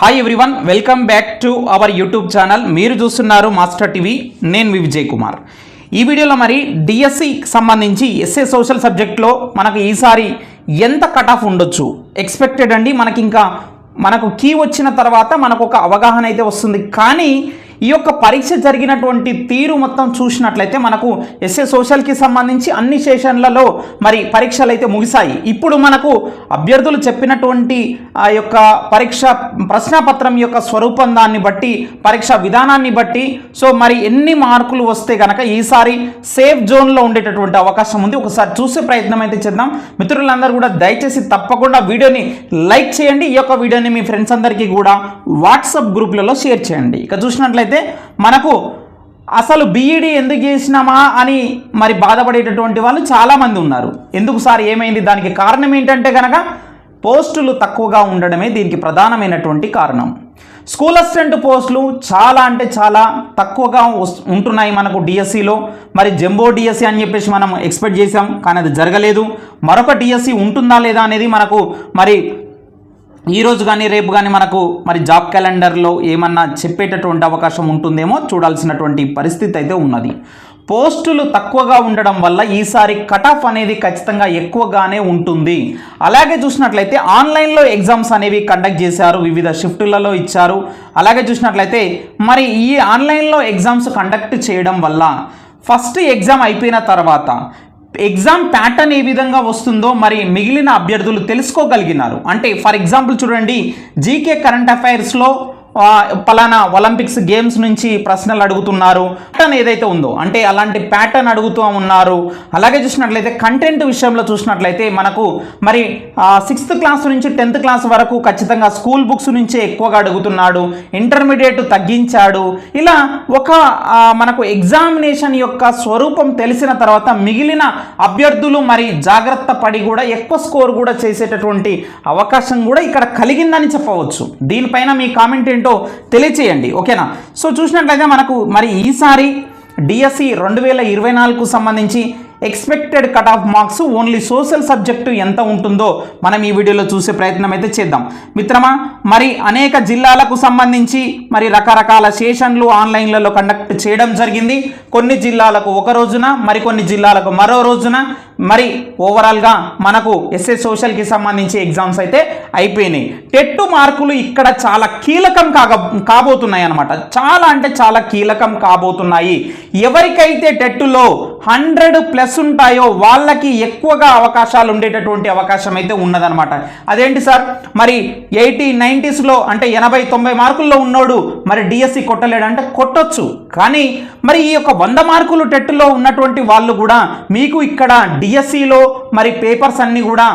Hi everyone welcome back to our YouTube channel మీరు చూస్తున్నారు master TV నేను మీ విజయ్ కుమార్. ఈ వీడియోలో మరి డిఎస్సికి సంబంధించి ఎస్ఏ సోషల్ సబ్జెక్ట్లో మనకు ఈసారి ఎంత కట్ ఆఫ్ ఉండొచ్చు? ఎక్స్పెక్టెడ్ అండి. మనకి ఇంకా మనకు కీ వచ్చిన తర్వాత మనకు ఒక అవగాహన అయితే వస్తుంది. కానీ ఈ యొక్క పరీక్ష జరిగినటువంటి తీరు మొత్తం చూసినట్లయితే మనకు ఎస్ఏ సోషల్కి సంబంధించి అన్ని సెషన్లలో మరి పరీక్షలు అయితే ముగిశాయి. ఇప్పుడు మనకు అభ్యర్థులు చెప్పినటువంటి ఆ యొక్క పరీక్ష ప్రశ్నపత్రం యొక్క స్వరూపం దాన్ని బట్టి పరీక్ష విధానాన్ని బట్టి సో మరి ఎన్ని మార్కులు వస్తే కనుక ఈసారి సేఫ్ జోన్లో ఉండేటటువంటి అవకాశం ఉంది. ఒకసారి చూసే ప్రయత్నం అయితే చేద్దాం. మిత్రులందరూ కూడా దయచేసి తప్పకుండా వీడియోని లైక్ చేయండి. ఈ యొక్క వీడియోని మీ ఫ్రెండ్స్ అందరికీ కూడా వాట్సాప్ గ్రూప్లలో షేర్ చేయండి. ఇక చూసినట్లయితే మనకు అసలు బీఈడీ ఎందుకు చేసినామా అని మరి బాధపడేటటువంటి వాళ్ళు చాలామంది ఉన్నారు. ఎందుకు సార్ ఏమైంది? దానికి కారణం ఏంటంటే కనుక పోస్టులు తక్కువగా ఉండడమే దీనికి ప్రధానమైనటువంటి కారణం. స్కూల్ అసిస్టెంట్ పోస్టులు చాలా అంటే చాలా తక్కువగా ఉంటున్నాయి మనకు డిఎస్సిలో మరి జంబో డిఎస్సి అని చెప్పేసి మనం ఎక్స్పెక్ట్ చేసాం కానీ అది జరగలేదు. మరొక డిఎస్సి ఉంటుందా లేదా అనేది మనకు మరి ఈ రోజు కానీ రేపు కానీ మనకు మరి జాబ్ క్యాలెండర్లో ఏమన్నా చెప్పేటటువంటి అవకాశం ఉంటుందేమో చూడాల్సినటువంటి పరిస్థితి అయితే ఉన్నది. పోస్టులు తక్కువగా ఉండడం వల్ల ఈసారి కట్ ఆఫ్ అనేది ఖచ్చితంగా ఎక్కువగానే ఉంటుంది. అలాగే చూసినట్లయితే ఆన్లైన్లో ఎగ్జామ్స్ అనేవి కండక్ట్ చేశారు వివిధ షిఫ్టులలో ఇచ్చారు. అలాగే చూసినట్లయితే మరి ఈ ఆన్లైన్లో ఎగ్జామ్స్ కండక్ట్ చేయడం వల్ల ఫస్ట్ ఎగ్జామ్ అయిపోయిన తర్వాత ఎగ్జామ్ ప్యాటర్న్ ఏ విధంగా వస్తుందో మరి మిగిలిన అభ్యర్థులు తెలుసుకోగలిగినారు. అంటే ఫర్ ఎగ్జాంపుల్ చూడండి జీకే కరెంట్ అఫైర్స్లో పలానా ఒలింపిక్స్ గేమ్స్ నుంచి ప్రశ్నలు అడుగుతున్నారు. ప్యాటర్న్ ఏదైతే ఉందో అంటే అలాంటి ప్యాటర్న్ అడుగుతూ ఉన్నారు. అలాగే చూసినట్లయితే కంటెంట్ విషయంలో చూసినట్లయితే మనకు మరి సిక్స్త్ క్లాస్ నుంచి టెన్త్ క్లాస్ వరకు ఖచ్చితంగా స్కూల్ బుక్స్ నుంచే ఎక్కువగా అడుగుతున్నాడు. ఇంటర్మీడియట్ తగ్గించాడు. ఇలా ఒక మనకు ఎగ్జామినేషన్ యొక్క స్వరూపం తెలిసిన తర్వాత మిగిలిన అభ్యర్థులు మరి జాగ్రత్త పడి కూడా ఎక్కువ స్కోర్ కూడా చేసేటటువంటి అవకాశం కూడా ఇక్కడ కలిగిందని చెప్పవచ్చు. దీనిపైన మీ కామెంట్ ఏంటో తెలియచేయండి ఓకేనా? సో చూసినట్లయితే మనకు మరి ఈసారి డిఎస్సి రెండు వేల ఇరవై నాలుగుకు సంబంధించి expected cut off marks only social subject ఎంత ఉంటుందో మనం ఈ వీడియోలో చూసే ప్రయత్నం అయితే చేద్దాం. మిత్రమా మరి అనేక జిల్లాలకు సంబంధించి మరి రకరకాల సెషన్లు ఆన్లైన్లలో కండక్ట్ చేయడం జరిగింది. కొన్ని జిల్లాలకు ఒక రోజున మరికొన్ని జిల్లాలకు మరో రోజున. మరి ఓవరాల్గా మనకు ఎస్ఏ సోషల్కి సంబంధించి ఎగ్జామ్స్ అయితే అయిపోయినాయి. టెట్టు మార్కులు ఇక్కడ చాలా కీలకం కాగ కాబోతున్నాయి అనమాట చాలా అంటే చాలా కీలకం కాబోతున్నాయి. ఎవరికైతే టెట్టులో హండ్రెడ్ ప్లస్ ఉంటాయో వాళ్ళకి ఎక్కువగా అవకాశాలు ఉండేటటువంటి అవకాశం అయితే ఉన్నదనమాట అదేంటి సార్? మరి ఎయిటీ నైంటీస్లో అంటే ఎనభై తొంభై మార్కుల్లో ఉన్నోడు మరి డిఎస్సి కొట్టలేడు అంటే కొట్టొచ్చు. కానీ మరి ఈ యొక్క వంద మార్కులు టెట్టులో ఉన్నటువంటి వాళ్ళు కూడా మీకు ఇక్కడ డిఎస్సిలో మరి పేపర్స్ అన్నీ కూడా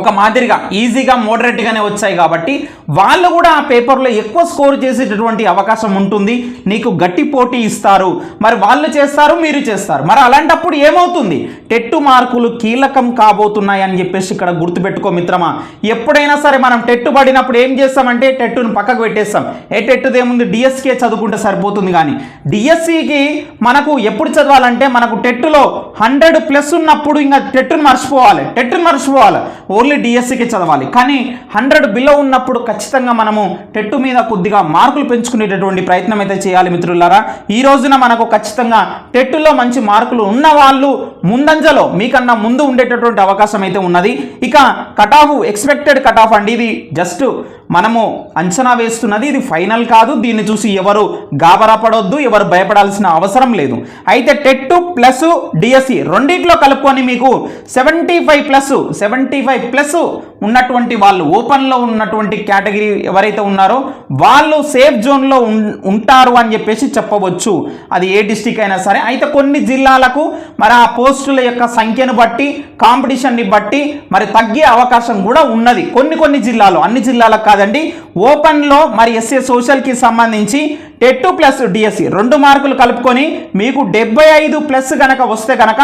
ఒక మాదిరిగా ఈజీగా మోడరేట్గానే వచ్చాయి కాబట్టి వాళ్ళు కూడా ఆ పేపర్లో ఎక్కువ స్కోర్ చేసేటటువంటి అవకాశం ఉంటుంది. నీకు గట్టి పోటీ ఇస్తారు. మరి వాళ్ళు చేస్తారు మీరు చేస్తారు. మరి అలాంటప్పుడు ఏమవుతుంది? టెట్టు మార్కులు కీలకం కాబోతున్నాయి అని చెప్పేసి ఇక్కడ గుర్తుపెట్టుకో మిత్రమా. ఎప్పుడైనా సరే మనం టెట్టు పడినప్పుడు ఏం చేస్తామంటే టెట్టును పక్కకు పెట్టేస్తాం. ఏ టెట్టుది ఏముంది? డిఎస్కే చదువుకుంటే సరిపోతుంది కానీ. డిఎస్సికి మనకు ఎప్పుడు చదవాలంటే మనకు టెట్టులో హండ్రెడ్ ప్లస్ ఉన్నప్పుడు ఇంకా టెట్టును మర్చిపోవాలి. టెట్టును మర్చిపోవాలి. ఓన్లీ డిఎస్సికి చదవాలి. కానీ హండ్రెడ్ బిలో ఉన్నప్పుడు ఖచ్చితంగా మనము టెట్టు మీద కొద్దిగా మార్కులు పెంచుకునేటటువంటి ప్రయత్నం అయితే చేయాలి మిత్రులారా. ఈ రోజున మనకు ఖచ్చితంగా టెట్టులో మంచి మార్కులు ఉన్న వాళ్ళు ముందంజలో మీకన్నా ముందు ఉండేటటువంటి అవకాశం అయితే ఉన్నది. ఇక cut off expected cut off అండి ఇది. జస్ట్ మనము అంచనా వేస్తున్నది ఇది ఫైనల్ కాదు. దీన్ని చూసి ఎవరు గాబరా పడొద్దు ఎవరు భయపడాల్సిన అవసరం లేదు. అయితే టెట్ ప్లస్ డిఎస్సి రెండిట్లో కలుపుకొని మీకు seventy five plus seventy five plus ఉన్నటువంటి వాళ్ళు ఓపెన్లో ఉన్నటువంటి కేటగిరీ ఎవరైతే ఉన్నారో వాళ్ళు సేఫ్ జోన్లో ఉం- ఉంటారు అని చెప్పేసి చెప్పవచ్చు. అది ఏ డిస్టిక్ అయినా సరే. అయితే కొన్ని జిల్లాలకు మరి ఆ పోస్టుల యొక్క సంఖ్యను బట్టి కాంపిటీషన్ని బట్టి మరి తగ్గే అవకాశం కూడా ఉన్నది. కొన్ని కొన్ని జిల్లాలు అన్ని జిల్లాలకు కాదు కాదండి. ఓపెన్లో మరి ఎస్ఏ సోషల్కి సంబంధించి టెట్ ప్లస్ డిఎస్సి రెండు మార్కులు కలుపుకొని మీకు డెబ్బై ఐదు ప్లస్ కనుక వస్తే కనుక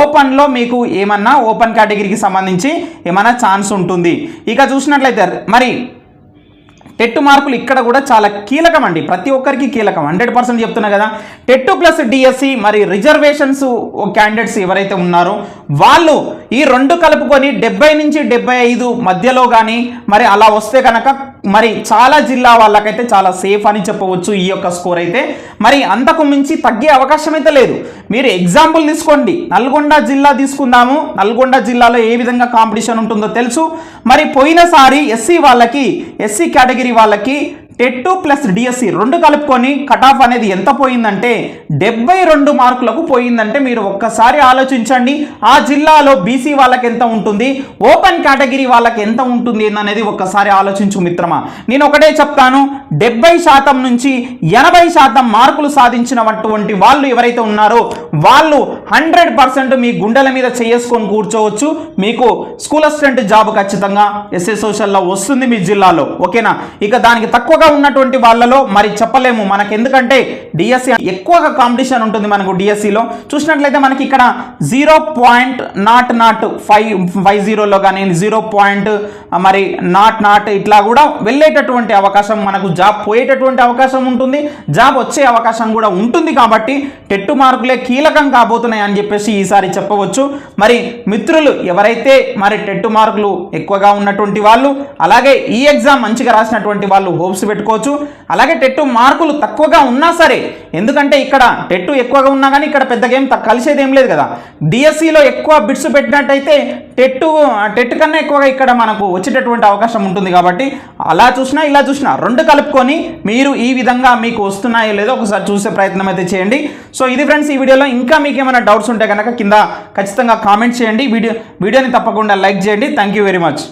ఓపెన్లో మీకు ఏమన్నా ఓపెన్ కేటగిరీకి సంబంధించి ఏమన్నా ఛాన్స్ ఉంటుంది. ఇక చూసినట్లయితే మరి టెట్ మార్కులు ఇక్కడ కూడా చాలా కీలకం అండి. ప్రతి ఒక్కరికి కీలకం. హండ్రెడ్ పర్సెంట్ చెప్తున్నా కదా. టెట్ ప్లస్ డిఎస్సి మరి రిజర్వేషన్స్ క్యాండిడేట్స్ ఎవరైతే ఉన్నారో వాళ్ళు ఈ రెండు కలుపుకొని డెబ్బై నుంచి డెబ్బై ఐదు మధ్యలో కానీ మరి అలా వస్తే కనుక మరి చాలా జిల్లా వాళ్ళకైతే చాలా సేఫ్ అని చెప్పవచ్చు ఈ యొక్క స్కోర్ అయితే. మరి అంతకు మించి తగ్గే అవకాశం అయితే లేదు. మీరు ఎగ్జాంపుల్ తీసుకోండి. నల్గొండ జిల్లా తీసుకుందాము. నల్గొండ జిల్లాలో ఏ విధంగా కాంపిటీషన్ ఉంటుందో తెలుసు. మరి పోయినసారి ఎస్సీ వాళ్ళకి ఎస్సీ కేటగిరీ వాళ్ళకి టెట్ టూ ప్లస్ డిఎస్సి రెండు కలుపుకొని కట్ ఆఫ్ అనేది ఎంత పోయిందంటే డెబ్బై రెండు మార్కులకు పోయిందంటే మీరు ఒక్కసారి ఆలోచించండి. ఆ జిల్లాలో బీసీ వాళ్ళకి ఎంత ఉంటుంది? ఓపెన్ కేటగిరీ వాళ్ళకి ఎంత ఉంటుంది అనేది ఒక్కసారి ఆలోచించు మిత్రమా. నేను ఒకటే చెప్తాను డెబ్బై శాతం నుంచి ఎనభై శాతం మార్కులు సాధించినటువంటి వాళ్ళు ఎవరైతే ఉన్నారో వాళ్ళు హండ్రెడ్ పర్సెంట్ మీ గుండెల మీద చేసుకొని కూర్చోవచ్చు. మీకు స్కూల్ అసిస్టెంట్ జాబ్ ఖచ్చితంగా ఎస్ఏ సోషల్లో వస్తుంది మీ జిల్లాలో. ఓకేనా? ఇక దానికి తక్కువగా ఉన్నటువంటి వాళ్ళలో మరి చెప్పలేము. మనకి ఎందుకంటే డిఎస్సి ఎక్కువగా కాంపిటీషన్ ఉంటుంది మనకు డిఎస్సిలో చూసినట్లయితే మనకి ఇక్కడ zero point nought nought five five జీరోలో కానీ జీరో పాయింట్ మరి నాట్ నాట్ ఇట్లా కూడా వెళ్ళేటటువంటి అవకాశం మనకు జాబ్ పోయేటటువంటి అవకాశం ఉంటుంది. జాబ్ వచ్చే అవకాశం కూడా ఉంటుంది కాబట్టి టెట్టు మార్కులే కీలకం కాబోతున్నాయి అని చెప్పేసి ఈసారి చెప్పవచ్చు. మరి మిత్రులు ఎవరైతే మరి టెట్టు మార్కులు ఎక్కువగా ఉన్నటువంటి వాళ్ళు అలాగే ఈ ఎగ్జామ్ మంచిగా రాసినటువంటి వాళ్ళు హోప్స్ పెట్టుకోవచ్చు. అలాగే టెట్టు మార్కులు తక్కువగా ఉన్నా సరే ఎందుకంటే ఇక్కడ టెట్టు ఎక్కువగా ఉన్నా కానీ ఇక్కడ పెద్దగా ఏం కలిసేది ఏం లేదు కదా. డిఎస్సిలో ఎక్కువ బిట్స్ పెట్టినట్టయితే టెట్టు టెట్ కన్నా ఎక్కువగా ఇక్కడ మనకు వచ్చేటటువంటి అవకాశం ఉంటుంది కాబట్టి అలా చూసినా ఇలా చూసినా రెండు కలుపుకొని మీరు ఈ విధంగా మీకు వస్తున్నాయో లేదో ఒకసారి చూసే ప్రయత్నం అయితే చేయండి. సో ఇది ఫ్రెండ్స్ ఈ వీడియోలో. ఇంకా మీకు ఏమైనా డౌట్స్ ఉంటే కనుక కింద ఖచ్చితంగా కామెంట్ చేయండి. వీడియో వీడియోని తప్పకుండా లైక్ చేయండి. Thank you very much.